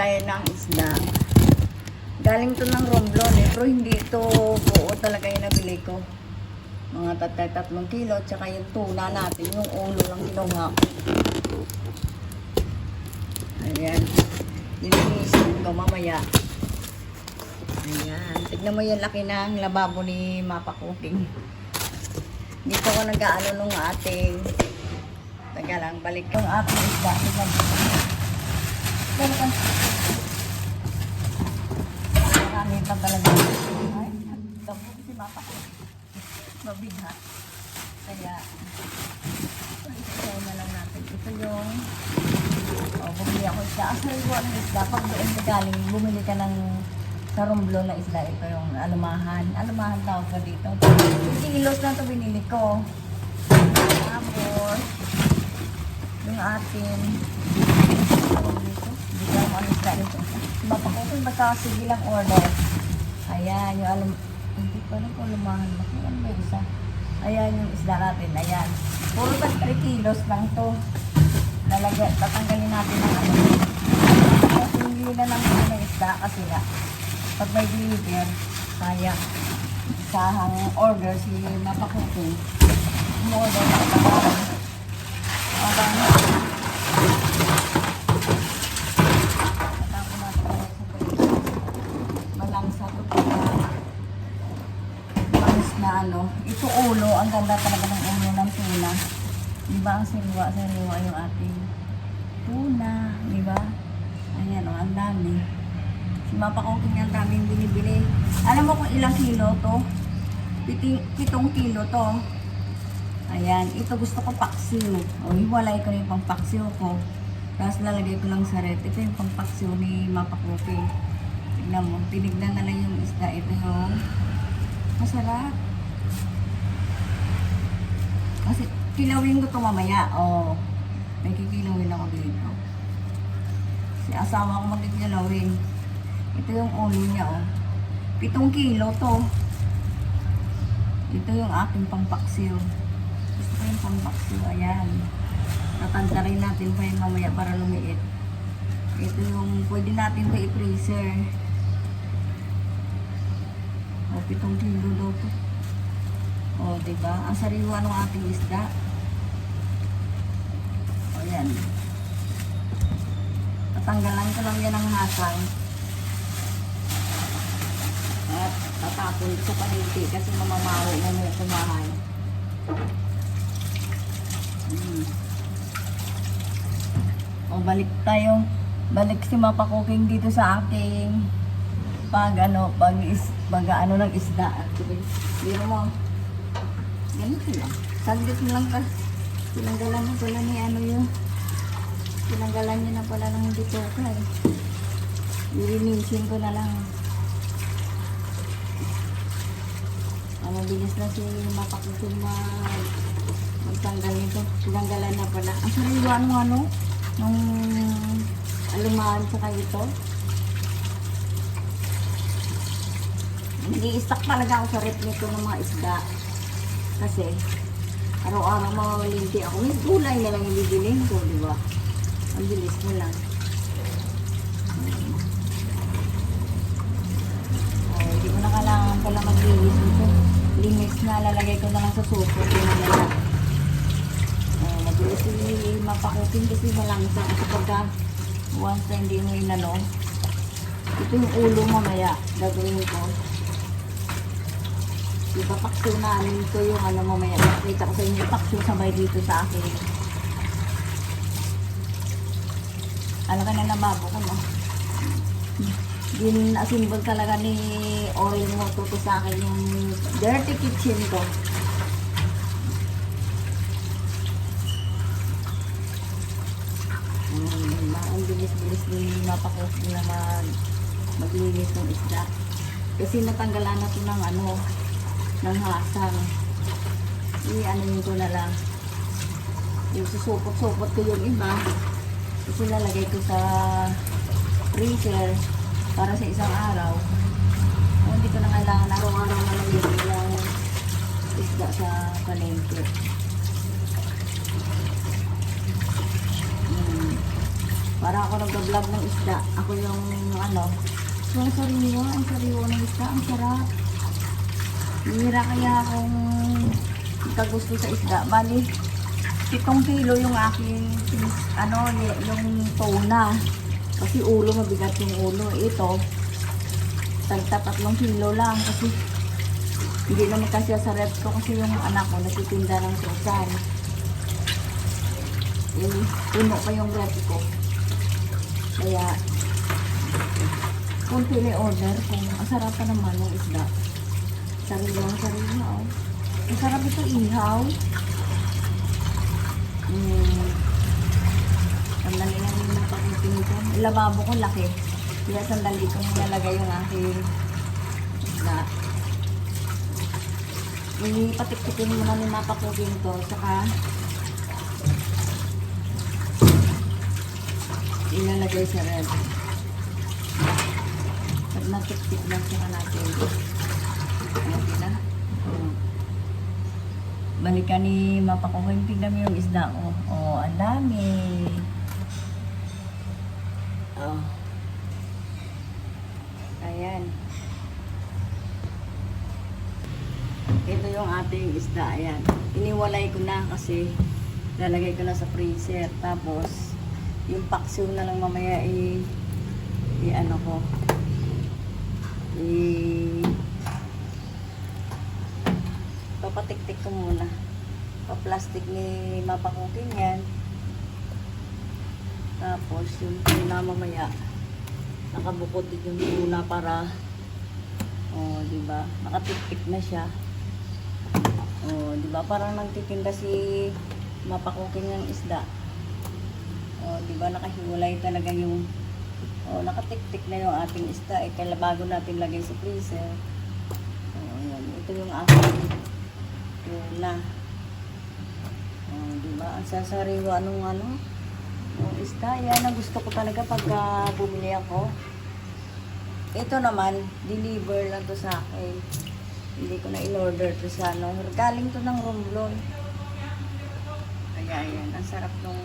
tayo ng isda. Galing to ng Romblon eh, pero hindi ito buo talaga yung nabili ko. Mga tatay tatlong kilo, tsaka yung tuna natin, yung ulo lang kinuha ko. Ayan. Lilinisin ko mamaya. Ayan. Tignan mo yung laki ng lababo ni Mapa Cooking. Dito ko nag-ano nung ating Taga lang, balik yung ating isda. Tignan mo. Pero pa. Marami pa talaga. Ay, tabo si Cooking. Mabigat. Kaya, ito na lang natin. Ito yung Oh, bumili ako isda. Actually, ko ng isda. Galing, bumili ka ng sa Romblon na isda. Ito yung alumahan. Alumahan tawag ka dito. Kilos na ito binili ko. Tapos, yung atin, ano isda nito. Baka ko kung magkasige lang order. Ayan, yung alum... Hindi ko alam kung alumahan ba. Ano yung isa? Ayan yung isda natin. Ayan. Puro pa 3 kilos lang to lalagyan, tatanggalin natin ang ano. Kasi hindi na lang ito ng isda kasi nga, pag may deliver, kaya isahang order si mapakutin. Umorder na ito. Habang Natapon natin ulit sa pwede. Malangsa ito pagka manis na ano. Ito ulo, ang ganda talaga ng ulo ng tuna. Di ba ang silwa, silwa yung ating tuna, di ba? Ayan o, ang dami. Si Mapa Cooking ang daming binibili. Alam mo kung ilang kilo to? Piting, pitong kilo to. Ayan, ito gusto ko paksiw. O, hiwalay ko yung pang paksiw ko. Tapos lalagay ko lang sa red. Ito yung pang paksiw ni Mapa Cooking. Tignan mo, tinignan na lang yung isda. Ito yung masarap. Kasi kilawin ko to mamaya. Oh, may kikilawin ako dito. Si asawa ko magkikilawin. Ito yung ulo niya, oh. Pitong kilo to. Ito yung aking pangpaksiw. Gusto ko yung pangpaksiw. Ayan. Tatanda rin natin pa yung mamaya para lumiit. Ito yung pwede natin pa i-freezer. Oh, pitong kilo daw to. O, oh, diba? Ang sariwa ng ating isda. O, yan. Tatanggalan ko lang yan ng hasang. At tatapon ko sa palinti kasi mamamawi na mo kumahay. Hmm. O, balik tayo. Balik si Mapa Cooking dito sa aking pag ano, pag, is, pag ano ng isda. Biro mo. Ganito lang. Saglit mo lang ka. Tinanggalan na pala ni ano yun. Tinanggalan niya na pala ng hindi ko eh. Lilinisin ko na lang. Ang mabilis na si mapakutong mag magtanggal nito. Tinanggalan na pala. Ang sariwa nung ano, nung alumahan sa kayo ito. Nag-i-stock talaga ako sa rep nito ng mga isda. Kasi, araw-araw mamamalingki ako. May gulay na lang yung bibilin ko, di ba? Ang bilis mo lang. Hindi ko na kailangan pala maglinis ito. Linis na, lalagay ko na lang sa suko. Yun na lang. Oh, mabilis yung mapakutin kasi malangsa. Kasi pagka once na hindi mo inano, ito yung ulo mamaya. Gagawin ko. Ipapakso namin ko yung ano mamaya. Nakita ko sa inyo ipakso sabay dito sa akin. Alam ka na lababo ko no? Din assemble talaga ni Orin mo to sa akin yung dirty kitchen ko. Ang bilis-bilis ni mapakos na mag maglinis ng isda. Kasi natanggalan na to ng ano, ng hasang. I-ano ko na lang. Yung susupot-supot ko yung iba. Kasi lalagay ko sa freezer para sa isang araw. Kung hindi ko na kailangan araw-araw na lang yung isda sa palengke. Hmm. Para ako nag-vlog ng isda. Ako yung ano, yung sariwa, ang sariwa ng isda, ang sarap. Hira kaya akong kagusto sa isda. Bali, pitong kilo yung aking ano, yung tuna. Kasi ulo, mabigat yung ulo. Ito, tagta tatlong kilo lang kasi hindi naman kasi sa rep ko kasi yung anak ko nagtitinda ng susan. Yung puno pa yung rep ko. Kaya, kung pili order, kung ang sarap pa naman ng isda. Sarili ang sarili oh. Ang sarap ito ihaw. Mm. Sandali lang yung napakitin ko. Lababo ko laki. Kaya sandali ko nilalagay yung aking isda. Ipatiktikin mo na ni mapakukin to. Saka ilalagay sa red. Pag natiktik lang saka natin. Oh. Balikan ni mapakukin. Tignan mo yung isda ko. Oh, ang dami. Oh. Ayan. Ito yung ating isda. Ayan. Iniwalay ko na kasi lalagay ko na sa freezer. Tapos, yung paksiw na lang mamaya i, i ano ko. I, papatiktik ko muna. Pa-plastic ni mapakukin yan. Tapos, yung tuna mamaya, nakabukod din yung tuna para, oh, di ba? Nakatiktik na siya. Oh, di ba? Parang nagtitinda si mapakukin ng isda. Oh, di ba? Nakahiwalay talaga yung, oh, nakatiktik na yung ating isda. Eh, kaya bago natin lagay sa freezer. Oh, yan. Ito yung aking tuna. Oh, di ba? Ang sasariwa nung ano, yung isda, yan ang gusto ko talaga pagka bumili ako. Ito naman, deliver lang to sa akin. Hindi ko na in-order to sa ano. Galing to ng Romblon. Kaya ayan, ang sarap nung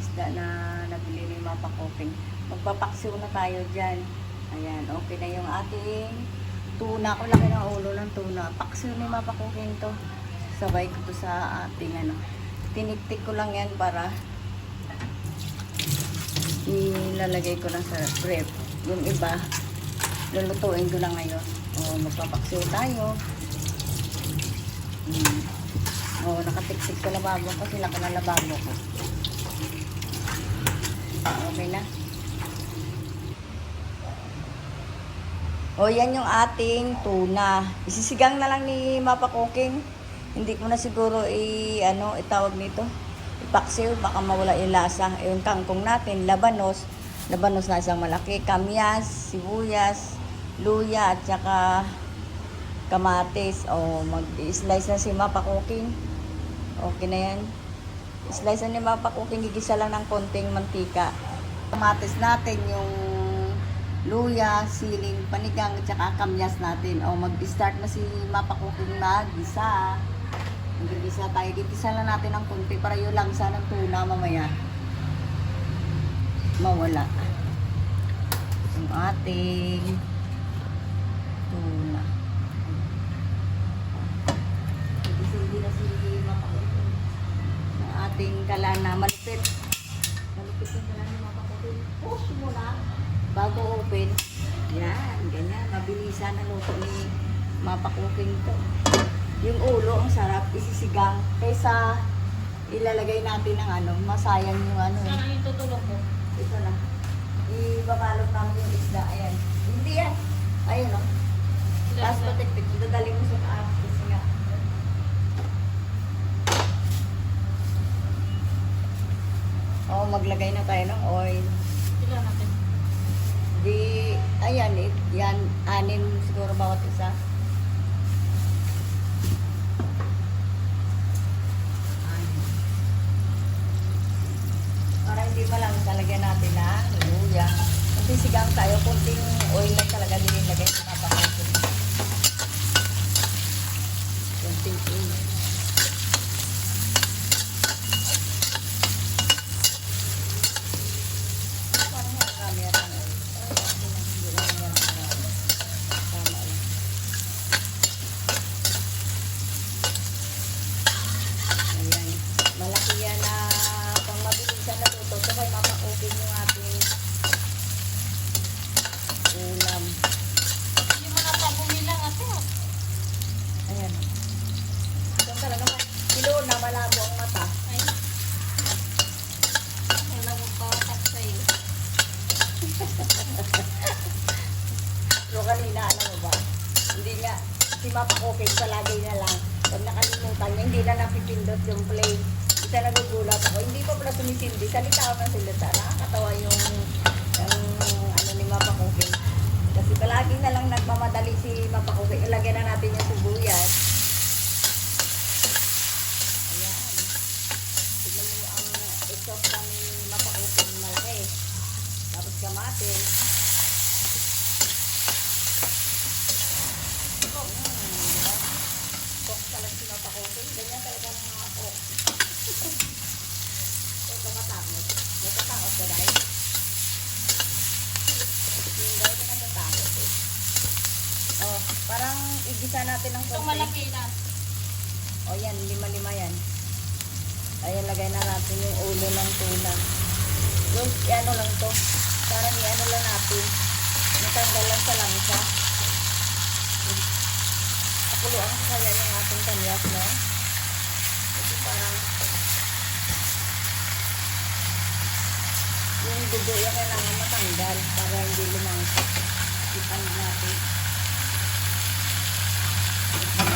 isda na nabili ni Mapa Cooking. Magpapaksiw na tayo dyan. Ayan, okay na yung ating tuna. Ko laki ng ulo ng tuna. Paksiw ni Mapa Cooking to. Sabay ko to sa ating ano. Tiniktik ko lang yan para ilalagay ko lang sa rep. Yung iba, lulutuin ko na ngayon. O, magpapaksiw tayo. Hmm. O, nakatiksik sa lababo ko. Sila ka na lababo ko. Okay na. O, yan yung ating tuna. Isisigang na lang ni Mapa Cooking. Hindi ko na siguro i, ano, itawag nito. Ipaksiw, baka mawala yung lasa. Yung kangkong natin, labanos. Labanos na isang malaki. Kamyas, sibuyas, luya, at saka kamatis. O, mag-slice na si Mapa Cooking. Okay na yan. Slice na ni Mapa Cooking, gigisa lang ng konting mantika. Kamatis natin yung luya, siling, panigang, at saka kamyas natin. O, mag-start na si Mapa Cooking mag-gisa. Mag-gisa tayo. Gigisa lang natin ng konti para yung langsa ng tuna mamaya mawala. Yung ating tuna. Hindi na si Mapa Cooking. Yung ating kalana, malupit. Malupit yung kalana ni Mapa Cooking. Push mo na bago open. Yan, ganyan. Mabilisan na luto ni Mapa Cooking to. Yung ulo, ang sarap, isisigang. Kaysa ilalagay natin ng ano, masayang yung ano. eh. Saan yung tutulog mo? Ito na. Ibabalot namin yung isda. Ayan. Hindi yan. Ayun o. Tapos patiktik. Dadali mo sa taas. Kasi nga. Oo, maglagay na tayo ng oil. Sila natin. Di, ayan eh. Yan, anim siguro bawat isa. Para hindi pa lang talagyan natin na luya. Kunti sigang tayo, kunting oil lang talaga nilagay sa papakasin. Kunting oil. Si Mapa Cooking palagi na lang. Pag nakalimutan niya, hindi na napipindot yung play. Isa nagugulat ako. Hindi pa pala sumisindi. Salita ako ng salita. Nakakatawa yung, yung ano ni Mapa Cooking. Kasi palagi na lang nagmamadali si Mapa Cooking. Ilagay na natin yung sibuyas. Ayan. Tignan mo ang exhaust ni Mapa Cooking malaki. Tapos kamatis. Cook talaga si Mapa Cooking. Ganyan talaga ang mga cook. Ito matakot. Natatakot ka dahil. Yung dahil ka natatakot eh. Oh, igisa natin ng Itong konti. malaki na. O yan, lima-lima yan. Ayan, lagay na natin yung ulo ng tuna. Yung ano lang to. Parang i-ano lang natin. Natanggal lang sa langsa. Pakuluan ko kaya yung ating kanyas, no? Kasi parang yung dugo yung kailangan matanggal para hindi lumangkot. Ipan natin.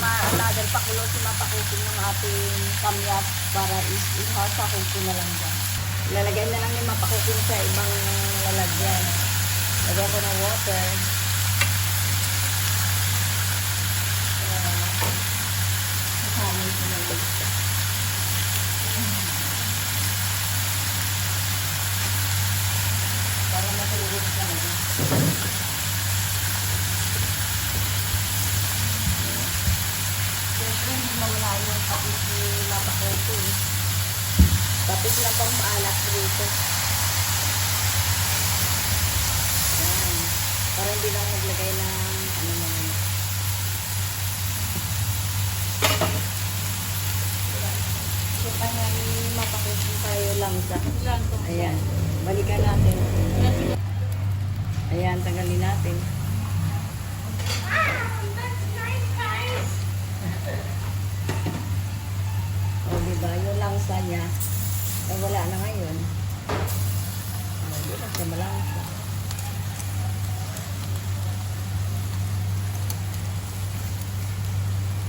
Ma-another pakulo si mapakutin ng ating kamyas para is ihasa-kutin na lang dyan. Lalagyan na lang ni mapakutin sa ibang lalagyan. Lagyan ko ng water. Kasamin ko na din. Yung kapit ni Mapakoto eh. Kapit lang pampaalat dito. Yan. Para hindi lang maglagay ng ano naman. So, kanya ni Mapakoto tayo lang sa. Ayan. Balikan natin. Ayan, tanggalin natin. O, diba? Langsa niya, eh, wala na ngayon. O, di na siya malangsa.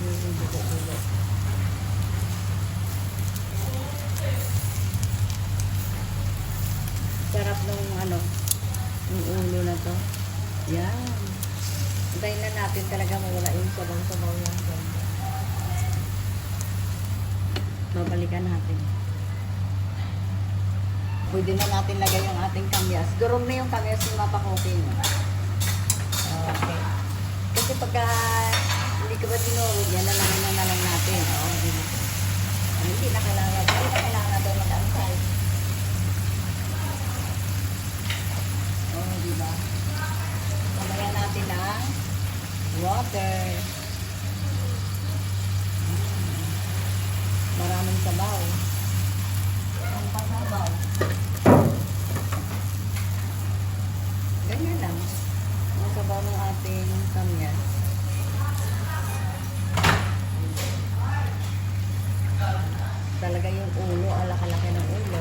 Yung dugo-dugo. Sarap nung ano, yung ulo na to. Yan. Hintayin na natin talaga mawala yung sabaw-sabaw yan. Babalikan natin. Pwede na natin lagay yung ating kamyas. Durog na yung kamyas yung mapakoking. Okay. Kasi pagka hindi ka ba dinurog, yan na lang na na lang natin. Oo, di ba? Ano, Hindi na kailangan, hindi na kailangan natin mag-ansay. Oh, di ba? Mamaya natin ang water. Mm. Maraming sabaw. Ang pasabaw. Ganyan lang. Ang sabaw ng ating kamyas. Talaga yung ulo, alak-alaki ng ulo.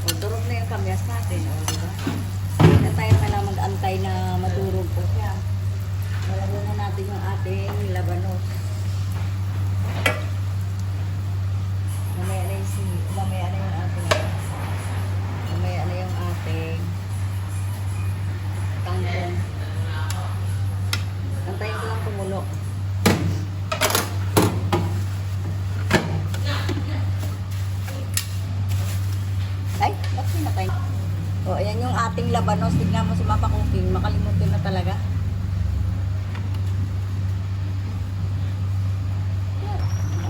O, durog na yung kamyas natin, o, di ba? Hindi na tayo kailangan mag-antay na madurog po siya. Lalagyan na natin yung ating labanos. Mamaya na yung si, mamaya na yung ating, mamaya na yung ating tangkong. Antayin ko lang tumulo. Ay, ba't pinatay? O, ayan yung ating labanos. Tignan mo si Mapa Cooking. Makalimutin na talaga.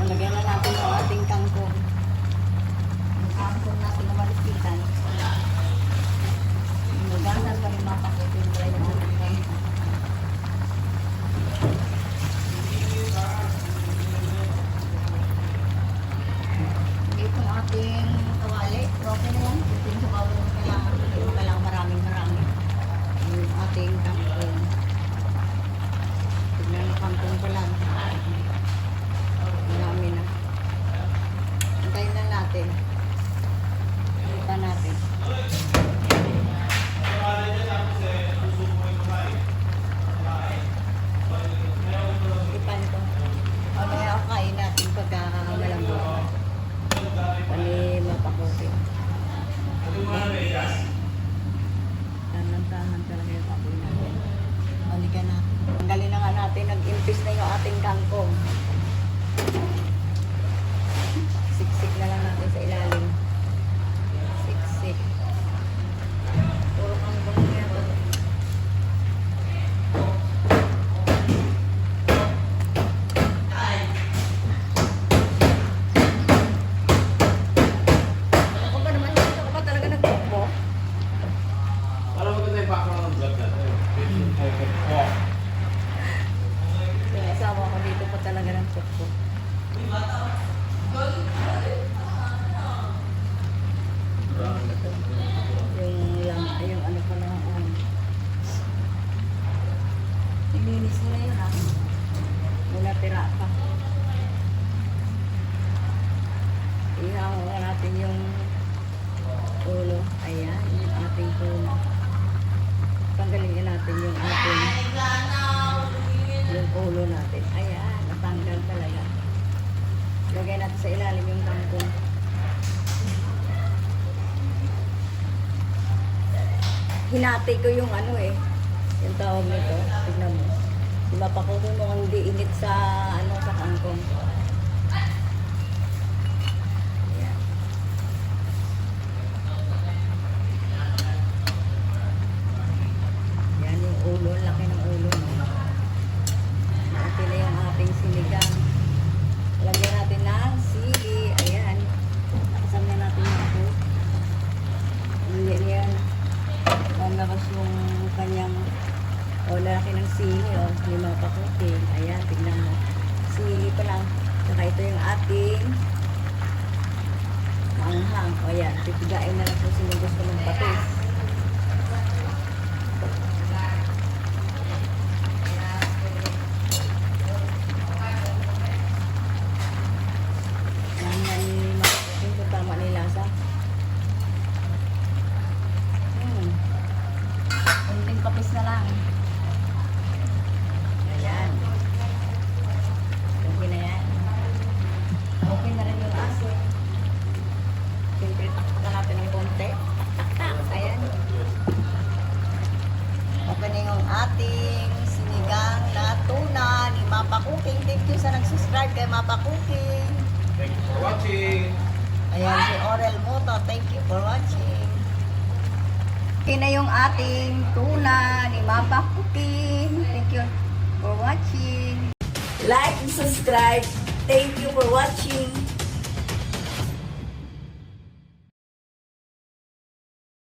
Lagyan na natin yung ating kangkong. Yung kangkong natin na malipitan. Maganas pa rin Mapa Cooking. Ito ang ating puting kangkong. Tignan na kangkong pala. Ang dami na. Antayin na natin. Yung yung yung ano pa na um, Ilinis nila yun ha. Mula tira pa. Ihaw natin yung ulo. Ayan, yung ating ulo. Tanggalin natin yung ating yung ulo natin. Ayan, natanggal talaga. Lagay natin sa ilalim yung kangkong. Hinati ko yung ano eh. Yung tawag nito. Tignan mo. Diba pa ko mo ang diinit sa ano sa kangkong. Ayan. Yan yung ulo, ang laki ng ulo. No? Laki na yung ating sinigang. Lagyan natin ng sili. Ayan. Nakasam na natin yung ako. Hindi yan. Lalabas yung kanyang o lalaki ng sili o lima pa kuting. Ayan, tignan mo. Sili pa lang. Saka ito yung ating manghang. O ayan, pipigain na lang kung sino gusto ng patis. Nag-subscribe kay Mapa Cooking. Thank you for watching. Ayan, si Orel Moto. Thank you for watching. Okay na yung ating tuna ni Mapa Cooking. Thank you for watching. Like and subscribe. Thank you for watching.